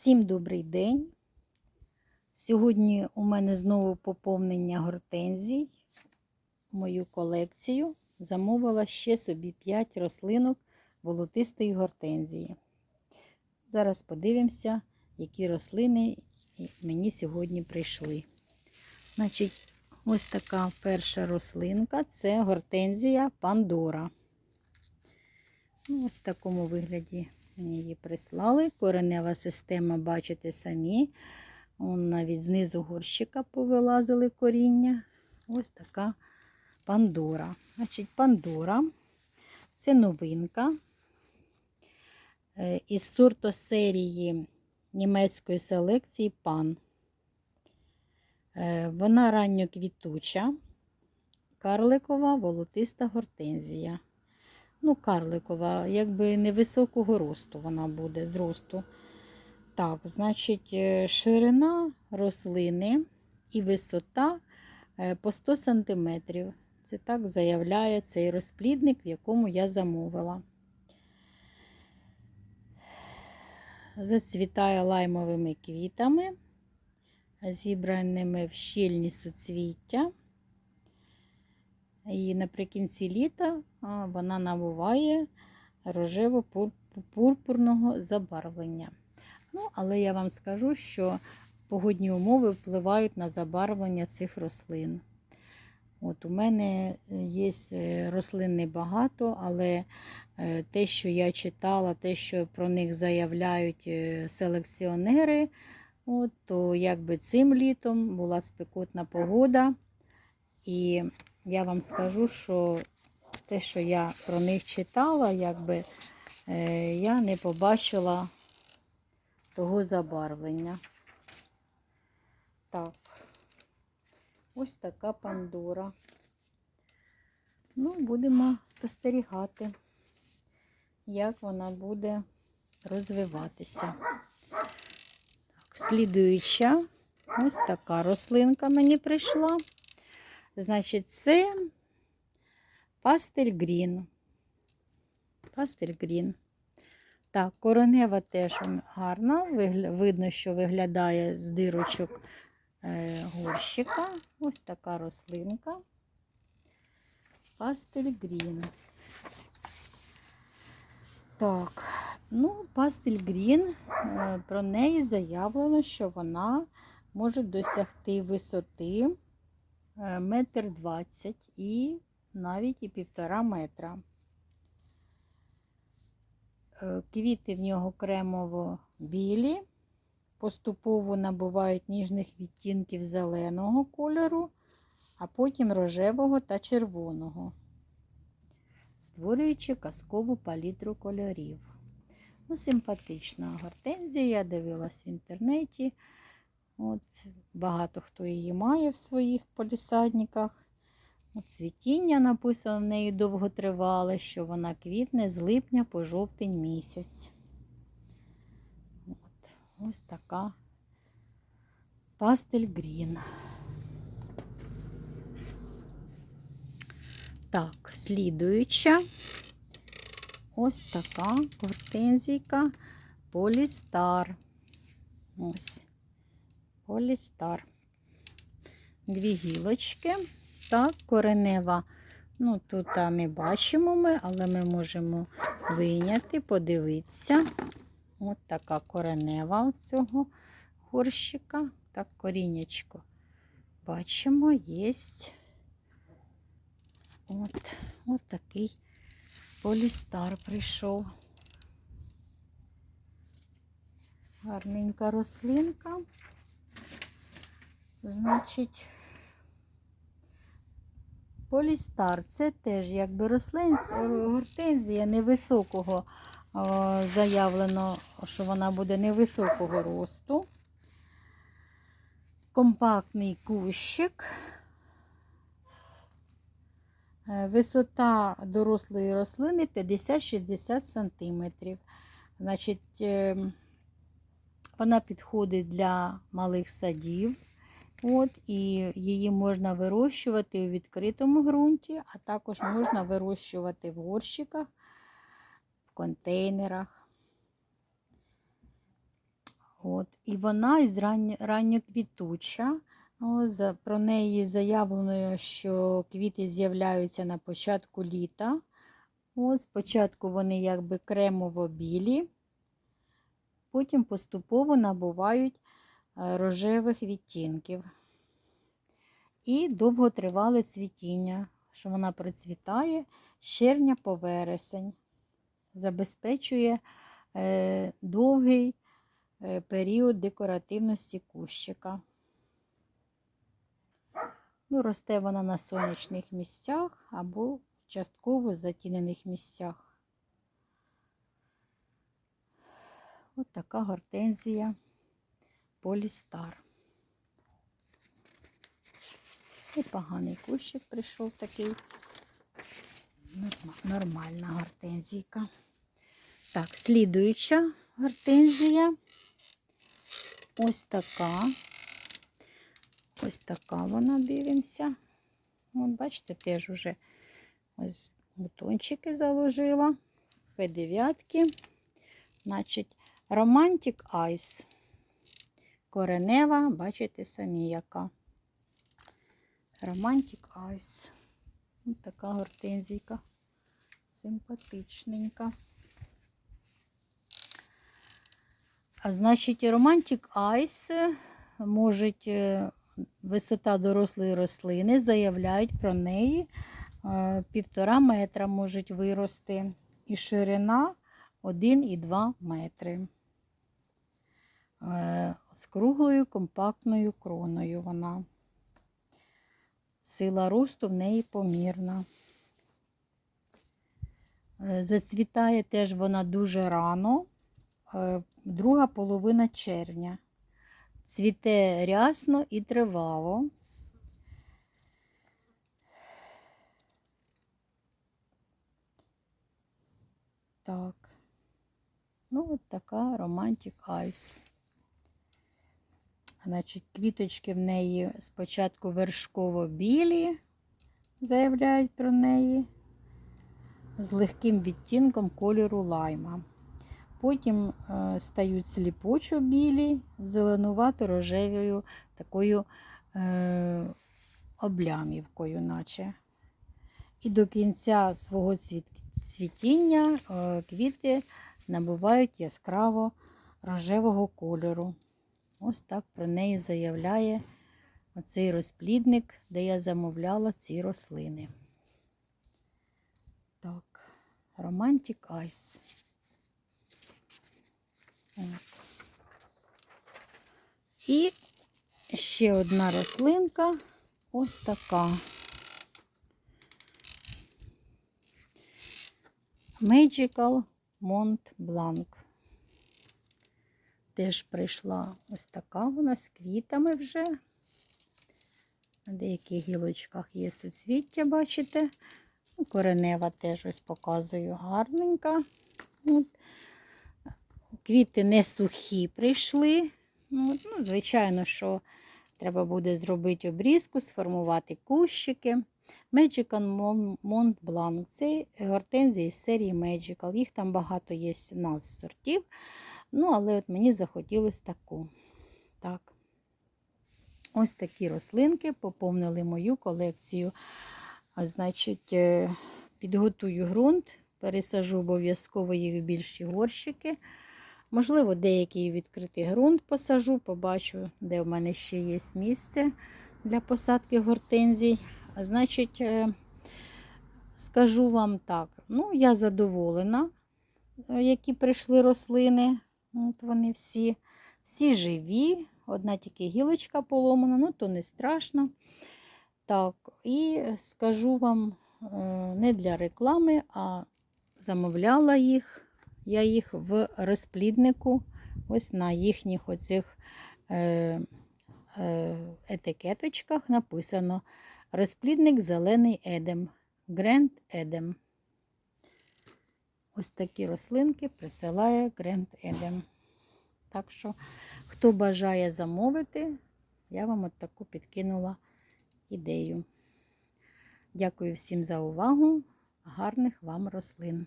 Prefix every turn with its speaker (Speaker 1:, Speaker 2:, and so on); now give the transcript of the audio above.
Speaker 1: Всім добрий день. Сьогодні у мене знову поповнення гортензій. Мою колекцію замовила ще собі 5 рослинок волотистої гортензії. Зараз подивимося, які рослини мені сьогодні прийшли. Значить, ось така перша рослинка це гортензія Пандора. Ну, ось в такому вигляді мені її прислали. Коренева система, бачите самі. Он навіть знизу горщика повилазили коріння. Ось така Пандора. Значить, Пандора це новинка е, із сортосерії німецької селекції Пан. Е, Вона ранньоквітуча, карликова волотиста гортензія. Ну, карликова, якби невисокого росту вона буде зросту. Так, значить, е, ширина рослини і висота е, по 100 см. Це так заявляє цей розплідник, в якому я замовила. Зацвітає лаймовими квітами, зібраними в щільні суцвіття. І наприкінці літа вона набуває рожево-пурпурного забарвлення. Ну, але я вам скажу, що погодні умови впливають на забарвлення цих рослин. От У мене є рослин небагато, але те, що я читала, те, що про них заявляють селекціонери, от, то якби цим літом була спекотна погода. І я вам скажу, що те, що я про них читала, якби е, я не побачила того забарвлення. Так, ось така Пандора. Ну, будемо спостерігати, як вона буде розвиватися. Так, Слідуюча, ось така рослинка мені прийшла. Значить, це пастель грін. Пастель грін. Так, коронева теж гарна. Видно, що виглядає з дирочок е, горщика. Ось така рослинка. Пастель грін. Так, ну, пастель грін, е, про неї заявлено, що вона може досягти висоти метр двадцять і навіть і півтора метра. Е, квіти в нього кремово-білі, поступово набувають ніжних відтінків зеленого кольору, а потім рожевого та червоного, створюючи казкову палітру кольорів. Ну, Симпатична гортензія, я дивилась в інтернеті. От, Багато хто її має в своїх полісадниках. От Цвітіння написано в неї довготривале, що вона квітне з липня по жовтень місяць. От, Ось така пастель грін. Так, слідуюча ось така гортензійка Полістар. Ось. Полістар. Дві гілочки. Так, коренева. Ну, тут не бачимо ми, але ми можемо вийняти, подивитися. От така коренева цього горщика. Так, корінечко. Бачимо, є от, от такий полістар прийшов. Гарненька рослинка. Значить, полістар це теж якби рослин, гортензія невисокого заявлено, що вона буде невисокого росту. Компактний кущик. Е, висота дорослої рослини 50-60 см. Значить, ем, вона підходить для малих садів. От, І її можна вирощувати у відкритому ґрунті, а також можна вирощувати в горщиках, в контейнерах. От. І вона із ранньоквітуча. Про неї заявлено, що квіти з'являються на початку літа. От, спочатку вони якби кремово-білі, потім поступово набувають е, рожевих відтінків. І довготривале цвітіння, що вона процвітає з червня по вересень, забезпечує е, довгий е, період декоративності кущика. Ну, росте вона на сонячних місцях або частково затінених місцях. Ось така гортензія Полістар. Непоганий кущик прийшов такий. Нормальна гортензійка. Так, слідуюча гортензія. Ось така. Ось така вона дивимося. От, бачите, теж уже ось бутончики заложила. П9. Значить, Romantic Ice. Коренева, бачите самі яка. Romantic Ice. Ось така гортензійка. Симпатичненька. А значить, Romantic Ice можуть е, висота дорослої рослини, заявляють про неї е, півтора метра можуть вирости. І ширина 1,2 метри. Е, З круглою компактною кроною вона. Сила росту в неї помірна. Е, Зацвітає теж вона дуже рано, е, друга половина червня. Цвіте рясно і тривало. Так. Ну, от така Romantic Ice. Значить, квіточки в неї спочатку вершково-білі, заявляють про неї, з легким відтінком кольору лайма. Потім е, стають сліпучо-білі, зеленувато-рожевою такою е, облямівкою, наче. І до кінця свого цвіт, цвітіння е, квіти набувають яскраво рожевого кольору. Ось так про неї заявляє оцей розплідник, де я замовляла ці рослини. Так, Ice. От. І ще одна рослинка ось така. Magical Mont Blanc. Теж прийшла ось така вона з квітами вже. На деяких гілочках є суцвіття, бачите. Ну, Коренева теж ось показую гарненька. От. Квіти не сухі прийшли. Ну, от, ну, звичайно, що треба буде зробити обрізку, сформувати кущики. Magical Mont Blanc. Це гортензії з серії Magical. Їх там багато є 17 сортів. Ну, але от мені захотілося таку. Так. Ось такі рослинки поповнили мою колекцію. А, Значить, е, підготую ґрунт, пересажу обов'язково їх в більші горщики. Можливо, деякий відкритий ґрунт посажу, побачу, де в мене ще є місце для посадки гортензій. А Значить, е, скажу вам так, ну, я задоволена, е, які прийшли рослини. От вони всі, всі живі. Одна тільки гілочка поломана, ну то не страшно. Так, і скажу вам е, не для реклами, а замовляла їх. Я їх в розпліднику, ось на їхніх оцих е, е, етикеточках написано розплідник зелений едем. Гренд Едем. Ось такі рослинки присилає Grand Едем. Так що, хто бажає замовити, я вам от таку підкинула ідею. Дякую всім за увагу. Гарних вам рослин!